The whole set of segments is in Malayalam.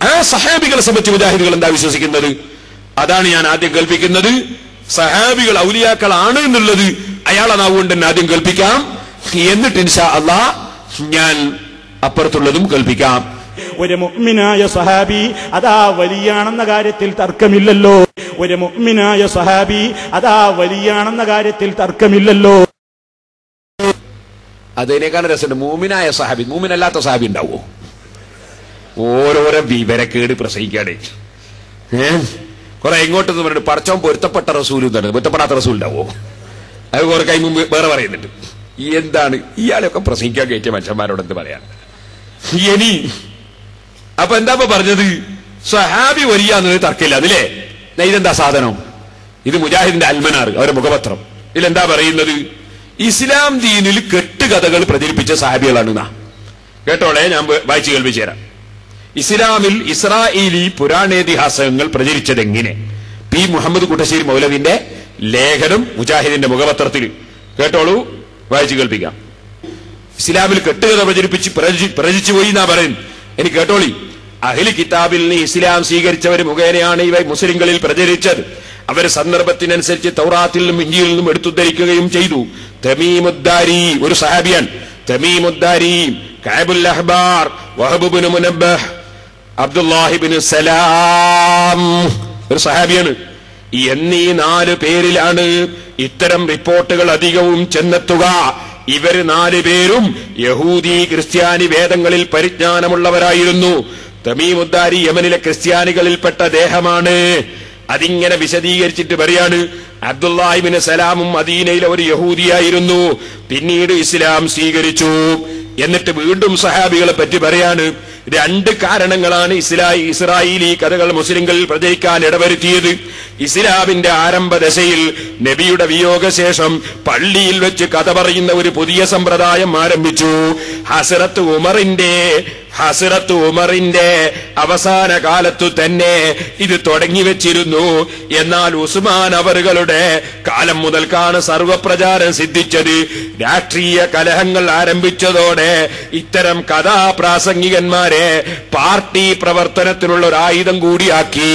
ആ സഹാബികളെ സംബന്ധിച്ച് മുജാഹിദുകൾ എന്താ വിശ്വസിക്കുന്നത്? അതാണ് ഞാൻ ആദ്യം കൽപ്പിക്കുന്നത് സഹാബികൾ ഔലിയാക്കളാണ് എന്നുള്ളത് അയാളെ നാവുകൊണ്ട് തന്നെ ആദ്യം കൽപ്പിക്കാം എന്നിട്ട് ഇൻഷാ അള്ളാ ഞാൻ അപ്പുറത്തുള്ളതും കൽപ്പിക്കാം ഒരു മുഅ്മിനായ സഹാബി അതാ വലിയാണെന്ന കാര്യത്തിൽ തർക്കമില്ലല്ലോ. ഒരു മുഅ്മിനായ സഹാബി അതാ വലിയാണെന്ന കാര്യത്തിൽ തർക്കമില്ലല്ലോ. അതിനേക്കാൾ രസമുണ്ട്. മൂമിനായ സഹാബി മൂമിനല്ലാത്ത സഹാബി ഉണ്ടാവോ? ഓരോരോ വിവരക്കേട് പ്രസംഗിക്കാടേ ഏ? കുറെ ഇങ്ങോട്ട് പറഞ്ഞിട്ട് പറച്ചോൻ പൊരുത്തപ്പെട്ട റസൂൽ എന്താണ്? പൊരുത്തപ്പെടാത്ത റസൂൽ ഉണ്ടാവോ? അത് കുറെ കൈ മുമ്പ് വേറെ പറയുന്നുണ്ട്. എന്താണ്? ഇയാളെയൊക്കെ പ്രസംഗിക്കാൻ കയറ്റിയ മനുഷ്യന്മാരോട് എന്ത് പറയാൻ? ഇനി അപ്പൊ എന്താ പറഞ്ഞത്? സ്വഹാബി വലിയ എന്നത് തർക്കമില്ല അതില്ലേ? ദാ ഇതെന്താ സാധനം? ഇത് മുജാഹിദിന്റെ അൽമനാർ അവരുടെ മുഖപത്രം. ഇതിലെന്താ പറയുന്നത്? ഇസ്ലാം ദീനിൽ കെട്ടുകഥകൾ പ്രചരിപ്പിച്ച സാഹബികളാണ് കേട്ടോളെ ഞാൻ വായിച്ചു കേൾപ്പിച്ചു തരാം. ഇസ്ലാമിൽ ഇസ്രായേലി പുരാണേതിഹാസങ്ങൾ പ്രചരിച്ചതെങ്ങനെ? പി. മുഹമ്മദ് കുട്ടശ്ശേരി മൗലവിന്റെ ലേഖനം മുജാഹിദിന്റെ മുഖപത്രത്തിൽ. കേട്ടോളൂ വായിച്ചു കേൾപ്പിക്കാം. ഇസ്ലാമിൽ കെട്ടുകഥ പ്രചരിപ്പിച്ച് പ്രചരിച്ചു പോയി എന്നാ പറയും എനിക്ക് കേട്ടോളി. അഹിലി കിതാബിൽ നിന്ന് ഇസ്ലാം സ്വീകരിച്ചവർ മുഖേനയാണ് ഇവ മുസ്ലിങ്ങളിൽ പ്രചരിച്ചത്. അവർ സന്ദർഭത്തിനനുസരിച്ച് തൗറാത്തിൽ നിന്നും ഇഞ്ചിയിൽ നിന്നും എടുത്തുദ്ധരിക്കുകയും ചെയ്തു. തമീമുദ്ദാരി ഒരു സഹാബിയാണ്. തമീമുദ്ദാരി കാബുൽ അഹ്ബാർ വഹബുബിന് മുനബ്ബഹ് അബ്ദുല്ലാഹിബിന് സലാം. ഒരു സഹാബിയാണ്. എന്നീ നാല് പേരിലാണ് ഇത്തരം റിപ്പോർട്ടുകൾ അധികവും ചെന്നെത്തുക. ഇവർ നാല് പേരും യഹൂദി ക്രിസ്ത്യാനി വേദങ്ങളിൽ പരിജ്ഞാനമുള്ളവരായിരുന്നു. തമീമുദ്ദാരി യമനിലെ ക്രിസ്ത്യാനികളിൽപ്പെട്ട ദേഹമാണ്. അതിങ്ങനെ വിശദീകരിച്ചിട്ട് പറയാണ് അബ്ദുല്ലാഹിബിന് സലാമും മദീനയിലെ ഒരു യഹൂദിയായിരുന്നു. പിന്നീട് ഇസ്ലാം സ്വീകരിച്ചു. എന്നിട്ട് വീണ്ടും സഹാബികളെ പറ്റി പറയാണ്. രണ്ട് കാരണങ്ങളാണ് ഇസ്ലായി ഇസ്രായേലി കഥകൾ മുസ്ലിങ്ങളിൽ പ്രചരിക്കാൻ ഇടവരുത്തിയത്. ഇസ്ലാമിന്റെ ആരംഭ ദശയിൽ നബിയുടെ വിയോഗശേഷം പള്ളിയിൽ വെച്ച് കഥ പറയുന്ന ഒരു പുതിയ സമ്പ്രദായം ആരംഭിച്ചു. ഹസരത്ത് ഉമറിന്റെ ഹസരത്ത് ഉമറിന്റെ അവസാന കാലത്തു തന്നെ ഇത് തുടങ്ങി വെച്ചിരുന്നു. എന്നാൽ ഉസ്മാൻ അവറുകളുടെ കാലം മുതൽക്കാണ് സർവപ്രചാരം സിദ്ധിച്ചത്. രാഷ്ട്രീയ കലഹങ്ങൾ ആരംഭിച്ചതോടെ ഇത്തരം കഥാപ്രാസംഗികന്മാരെ പാർട്ടി പ്രവർത്തനത്തിനുള്ള ഒരു ആയുധം കൂടിയാക്കി.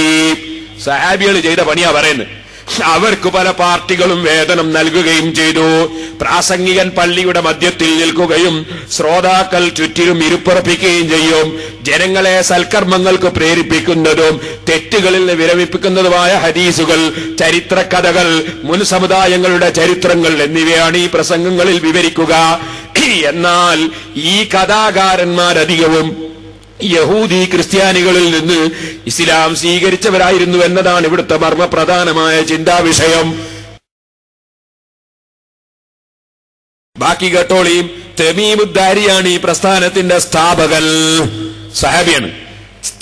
സഹാബികൾ ചെയ്ത പണിയാ പറയുന്നത്. അവർക്ക് പല പാർട്ടികളും വേതനം നൽകുകയും ചെയ്തു. പ്രാസംഗികൻ പള്ളിയുടെ മധ്യത്തിൽ നിൽക്കുകയും ശ്രോതാക്കൾ ചുറ്റിലും ഇരുപ്പുറപ്പിക്കുകയും ചെയ്യും. ജനങ്ങളെ സൽക്കർമ്മങ്ങൾക്ക് പ്രേരിപ്പിക്കുന്നതും തെറ്റുകളിൽ വിരമിപ്പിക്കുന്നതുമായ ഹദീസുകൾ ചരിത്രകഥകൾ മുൻ സമുദായങ്ങളുടെ ചരിത്രങ്ങൾ എന്നിവയാണ് ഈ പ്രസംഗങ്ങളിൽ വിവരിക്കുക. എന്നാൽ ഈ കഥാകാരന്മാരധികവും യഹൂദി ക്രിസ്ത്യാനികളിൽ നിന്ന് ഇസ്ലാം സ്വീകരിച്ചവരായിരുന്നു എന്നതാണ് ഇവിടുത്തെ മർമ്മപ്രധാനമായ ചിന്താവിഷയം. ബാക്കി കേട്ടോളിയും തെമീമുദ്ദാരിയാണ് ഈ പ്രസ്ഥാനത്തിന്റെ സ്ഥാപകൻ. സഹബിയാണ്.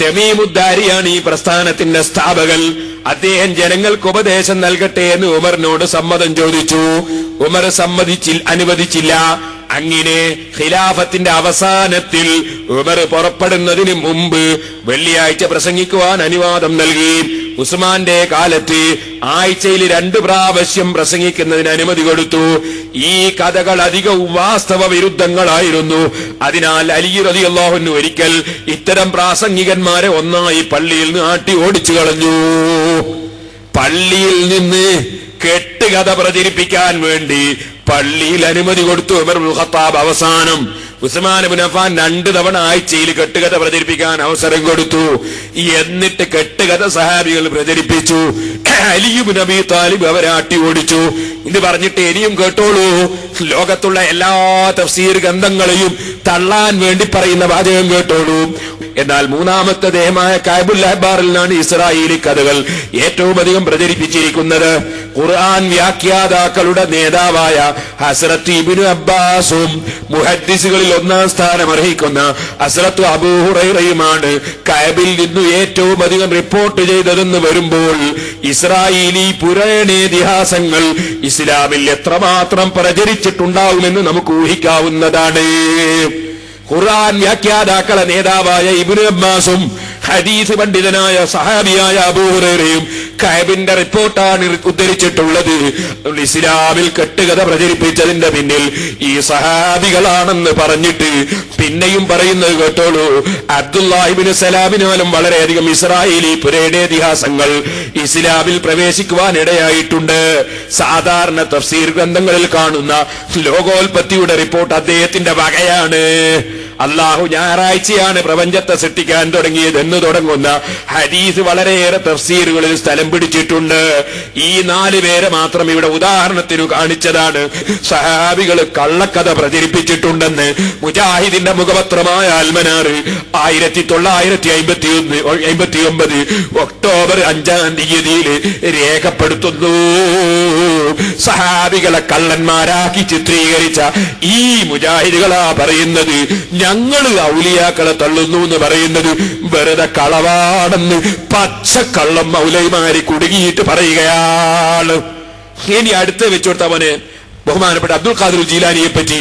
തെമീമുദ്ദാരിയാണ് ഈ പ്രസ്ഥാനത്തിന്റെ സ്ഥാപകൻ. അദ്ദേഹം ജനങ്ങൾക്ക് ഉപദേശം നൽകട്ടെ എന്ന് ഉമറിനോട് സമ്മതം ചോദിച്ചു. ഉമർ സമ്മതിച്ചിൽ അനുവദിച്ചില്ല. അങ്ങനെ ഖിലാഫത്തിന്റെ അവസാനത്തിൽ ഉമർ പുറപ്പെടുന്നതിന് മുമ്പ് വെള്ളിയാഴ്ച പ്രസംഗിക്കുവാൻ അനുവാദം നൽകി. ഉസ്മാന്റെ കാലത്ത് ആഴ്ചയിൽ രണ്ടു പ്രാവശ്യം പ്രസംഗിക്കുന്നതിന് അനുമതി കൊടുത്തു. ഈ കഥകൾ അധികവും വാസ്തവ വിരുദ്ധങ്ങളായിരുന്നു. അതിനാൽ അലി റളിയല്ലാഹുവിന് ഒരിക്കൽ ഇത്തരം പ്രാസംഗികന്മാരെ ഒന്നായി പള്ളിയിൽ നിന്ന് ആട്ടി ഓടിച്ചു കളഞ്ഞു. പള്ളിയിൽ നിന്ന് കെട്ടുകഥ പ്രചരിപ്പിക്കാൻ വേണ്ടി പള്ളിയിൽ അനുമതി കൊടുത്തു ഉമർ ഖത്താബ് അവസാനം ഉസ്മാൻ അഫ്ഫാൻ രണ്ട് തവണ ആഴ്ചയിൽ കെട്ടുകഥ പ്രചരിപ്പിക്കാൻ അവസരം കൊടുത്തു. എന്നിട്ട് കെട്ടുകഥ സഹാബികൾ പ്രചരിപ്പിച്ചു. അലിയും നബി താലിബ് അവരെ ആട്ടി ഓടിച്ചു. ഇത് പറഞ്ഞിട്ട് ഇനിയും കേട്ടോളൂ. ലോകത്തുള്ള എല്ലാ തഫ്സീർ ഗ്രന്ഥങ്ങളെയും തള്ളാൻ വേണ്ടി പറയുന്ന വാചകം കേട്ടോളൂ. എന്നാൽ മൂന്നാമത്തെ ദേഹമായ കാബുൽ അഹ്ബാറിലാണ് ഇസ്രായേലി കഥകൾ ഏറ്റവും അധികം പ്രചരിപ്പിച്ചിരിക്കുന്നത്. ഖുർആൻ വ്യാഖ്യാതാക്കളുടെ നേതാവായ ഹസ്രത്ത് ഇബിനു അബ്ബാസും മുഹദ്ദിസുകളിൽ ഒന്നാം സ്ഥാനം അർഹിക്കുന്ന ഹസ്രത്ത് അബൂഹുറയുമാണ് കയബിൽ നിന്ന് ഏറ്റവും അധികം റിപ്പോർട്ട് ചെയ്തതെന്ന് വരുമ്പോൾ ഇസ്രായേലി പുരാണേതിഹാസങ്ങൾ ഇസ്ലാമിൽ എത്രമാത്രം പ്രചരിച്ചിട്ടുണ്ടാവുമെന്ന് നമുക്ക് ഊഹിക്കാവുന്നതാണ്. ഖുർആൻ വ്യാഖ്യാതാക്കളെ നേതാവായ ഇബ്നു അബ്ബാസും ഹദീസ് പണ്ഡിതനായ സഹാബിയായ അബൂഹുറയും കയബിന്റെ റിപ്പോർട്ടാണ് ഉദ്ധരിച്ചിട്ടുള്ളത്. ഇസ്ലാമിൽ കെട്ടുകഥ പ്രചരിപ്പിച്ചതിന്റെ പിന്നിൽ ഈ സഹാബികളാണെന്ന് പറഞ്ഞിട്ട് പിന്നെയും പറയുന്നത് കേട്ടോളൂ. അബ്ദുല്ലാഹിബിന് സലാമിനാലും വളരെയധികം ഇസ്രായേലി പുരയുടെ ഇതിഹാസങ്ങൾ ഇസ്ലാമിൽ പ്രവേശിക്കുവാൻ ഇടയായിട്ടുണ്ട് സാധാരണ തഫ്സീർ ഗ്രന്ഥങ്ങളിൽ കാണുന്ന ലോകോൽപത്തിയുടെ റിപ്പോർട്ട് അദ്ദേഹത്തിന്റെ വകയാണ്. അള്ളാഹു ഞായറാഴ്ചയാണ് പ്രപഞ്ചത്തെ സൃഷ്ടിക്കാൻ തുടങ്ങിയത് എന്ന് തുടങ്ങുന്ന ഹദീസ് വളരെയേറെ തഫ്സീറുകളിൽ സ്ഥലം പിടിച്ചിട്ടുണ്ട്. ഈ നാല് പേരെ മാത്രം ഇവിടെ ഉദാഹരണത്തിന് കാണിച്ചതാണ്. സഹാബികൾ കള്ളക്കഥ പ്രചരിപ്പിച്ചിട്ടുണ്ടെന്ന് മുജാഹിദിന്റെ മുഖപത്രമായ അൽമനാറ് ആയിരത്തി തൊള്ളായിരത്തി അമ്പത്തി ഒന്ന് അമ്പത്തി ഒമ്പത് ഒക്ടോബർ അഞ്ചാം തീയതിയിൽ രേഖപ്പെടുത്തുന്നു. സഹാബികളെ കള്ളന്മാരാക്കി ചിത്രീകരിച്ച ഈ മുജാഹിദുകളാ പറയുന്നത് ഞങ്ങൾ ഔലിയാക്കളെ തള്ളുന്നു എന്ന് പറയുന്നത് വെറുതെ കളവാണെന്ന് പച്ചക്കള്ളം മൗലൈമാരി കുടുങ്ങിയിട്ട് പറയുകയാണ്. ഇനി അടുത്ത് വെച്ചുകൊടുത്തവന് ബഹുമാനപ്പെട്ട അബ്ദുൽ ഖാദിർ ജീലാനിയെ പറ്റി